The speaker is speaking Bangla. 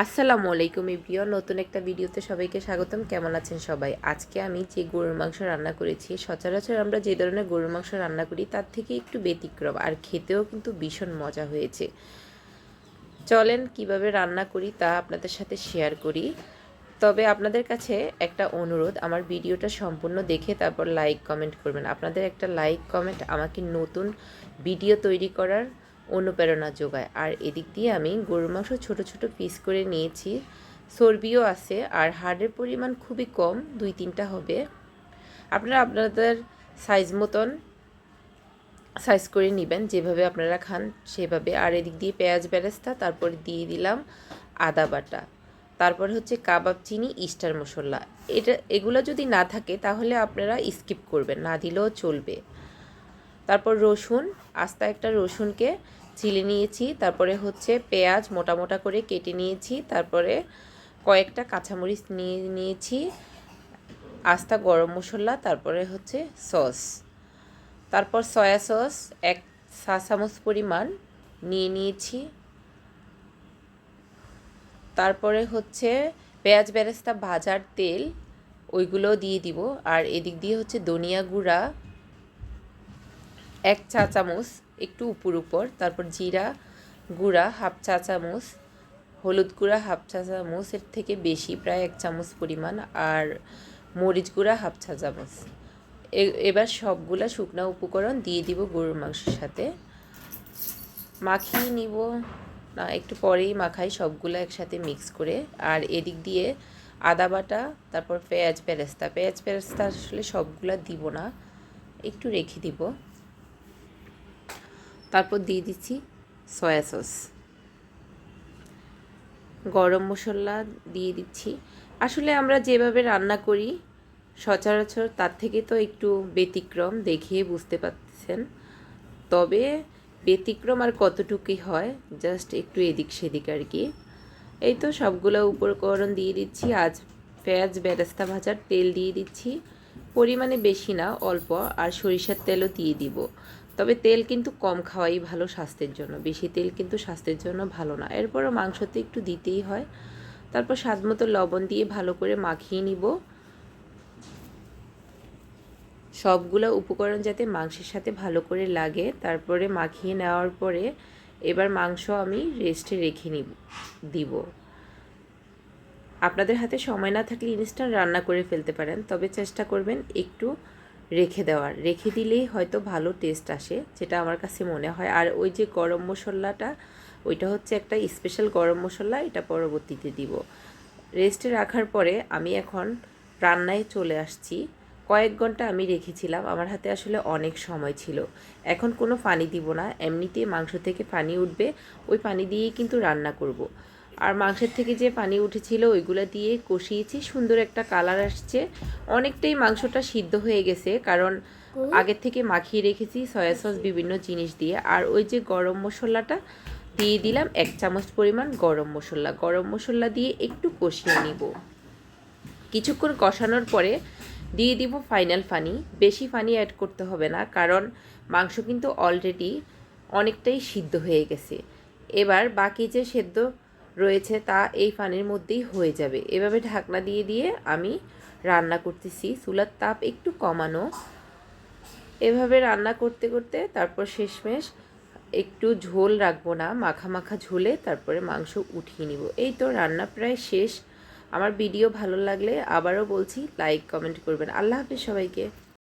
আসসালামু আলাইকুম প্রিয় নতুন একটা ভিডিওতে সবাইকে স্বাগতম। কেমন আছেন সবাই? আজকে আমি যে গরুর মাংস রান্না করেছি, সচরাচর আমরা যে ধরনের গরুর মাংস রান্না করি, তার থেকে একটু ব্যতিক্রম আর খেতেও কিন্তু ভীষণ মজা হয়েছে। চলেন কীভাবে রান্না করি তা আপনাদের সাথে শেয়ার করি। তবে আপনাদের কাছে একটা অনুরোধ, আমার ভিডিওটা সম্পূর্ণ দেখে তারপর লাইক কমেন্ট করবেন। আপনাদের একটা লাইক কমেন্ট আমাকে নতুন ভিডিও তৈরি করার অনুপ্রেরণা যোগায়। আর এদিক দিয়ে আমি গরুর মাংস ছোট ছোট পিস করে নিয়েছি। চর্বিও আছে আর হাড়ের পরিমাণ খুবই কম, দুই তিনটা হবে। আপনারা আপনাদের সাইজ মতন সাইজ করে নেবেন, যেভাবে আপনারা খান সেভাবে। আর এদিক দিয়ে পেঁয়াজ বেরেস্তা, তারপর দিয়ে দিলাম আদা বাটা। তারপর হচ্ছে কাবাব চিনি ইস্টার মশলা। এটা, এগুলো যদি না থাকে তাহলে আপনারা স্কিপ করবেন, না দিলেও চলবে। তারপর রসুন, আস্তা একটা রসুনকে ছিলে নিয়েছি, তারপরে হচ্ছে পেঁয়াজ মোটা মোটা করে কেটে নিয়েছি, তারপরে কয়েকটা কাঁচামরিচ নিয়ে নিয়েছি, আস্তা গরম মশলা, তারপরে হচ্ছে সস। তারপর সয়া সস, এক চা চামচ পরিমাণ নিয়ে নিয়েছি। তারপরে হচ্ছে পেঁয়াজ বেরেস্তা ভাজার তেল ওইগুলো দিয়ে দিব। আর এদিক দিয়ে হচ্ছে ধনিয়া গুঁড়া এক চা চামচ একটু উপর উপর, তারপর জিরা গুঁড়া হাফ চা চামচ, হলুদ গুঁড়া হাফ চা চামচের থেকে বেশি প্রায় এক চামচ পরিমাণ, আর মরিচ গুঁড়া হাফ চা চামচ। এবার সবগুলা শুকনা উপকরণ দিয়ে দিব গরুর মাংসের সাথে। মাখিয়ে নিব, না, একটু পরেই মাখাই সবগুলো একসাথে মিক্স করে। আর এদিক দিয়ে আদা বাটা, তারপর পেঁয়াজ পেরেস্তা পেঁয়াজ পেরেস্তা আসলে সবগুলা দিব না, একটু রেখে দিব। তারপর দিয়ে দিচ্ছি সয়া সস। গরম মশলা দিয়ে দিচ্ছি। আসলে আমরা যেভাবে রান্না করি, সচরাচর তার থেকে তো একটু ব্যতিক্রম দেখিয়ে বুঝতে পারছেন তবে ব্যতিক্রম আর কতটুকুই হয় জাস্ট একটু এদিক সেদিক আর কি। এই তো সবগুলো উপকরণ দিয়ে দিচ্ছি। আজ পেঁয়াজ বেরেস্তা ভাজার তেল দিয়ে দিচ্ছি। পরিমাণে বেশি না, অল্প। আর সরিষার তেলও দিয়ে দিব। তবে তেল কিন্তু কম খাওয়াই ভালো স্বাস্থ্যের জন্য। বেশি তেল কিন্তু স্বাস্থ্যের জন্য ভালো না। এরপরও মাংসতে একটু দিতেই হয়। তারপর স্বাদ মতো লবণ দিয়ে ভালো করে মাখিয়ে নিব। সবগুলো উপকরণ যাতে মাংসের সাথে ভালো করে লাগে, তারপরে মাখিয়ে নেওয়ার পরে এবার মাংস আমি রেস্টে রেখে নিব, দিব। আপনাদের হাতে সময় না থাকলে ইনস্ট্যান্ট রান্না করে ফেলতে পারেন, তবে চেষ্টা করবেন একটু রেখে দেওয়ার। রেখে দিলেই হয়তো ভালো টেস্ট আসে, যেটা আমার কাছে মনে হয়। আর ওই যে গরম মশলাটা, ওইটা হচ্ছে একটা স্পেশাল গরম মশলা, এটা পরবর্তীতে দিব। রেস্টে রাখার পরে আমি এখন রান্নায় চলে আসছি। কয়েক ঘণ্টা আমি রেখেছিলাম, আমার হাতে আসলে অনেক সময় ছিল। এখন কোনো পানি দিব না, এমনিতেই মাংস থেকে পানি উঠবে, ওই পানি দিয়েই কিন্তু রান্না করব। আর মাংসের থেকে যে পানি উঠেছিল ওইগুলো দিয়ে কষিয়েছি সুন্দর একটা কালার আসছে। অনেকটাই মাংসটা সিদ্ধ হয়ে গেছে কারণ আগের থেকে মাখিয়ে রেখেছি সয়া সস বিভিন্ন জিনিস দিয়ে। আর ওই যে গরম মশলাটা দিয়ে দিলাম এক চামচ পরিমাণ গরম মশলা। গরম মশলা দিয়ে একটু কষিয়ে নিব। কিছুক্ষণ কষানোর পরে দিয়ে দিব ফাইনাল পানি। বেশি পানি অ্যাড করতে হবে না কারণ মাংস কিন্তু অলরেডি অনেকটাই সিদ্ধ হয়ে গেছে। এবার বাকি যে সেদ্ধ রয়েছে তা এই পানির মধ্যেই হয়ে যাবে। এভাবে ঢাকনা দিয়ে দিয়ে আমি রান্না করতেছি। চুলার তাপ একটু কমানো। এভাবে রান্না করতে করতে তারপর শেষমেশ একটু ঝোল রাখব না, মাখা মাখা ঝোলে তারপরে মাংস উঠিয়ে নিব। এই তো রান্না প্রায় শেষ। আমার ভিডিও ভালো লাগলে আবারও বলছি, লাইক, কমেন্ট করবেন। আল্লাহ হাফিজ সবাইকে।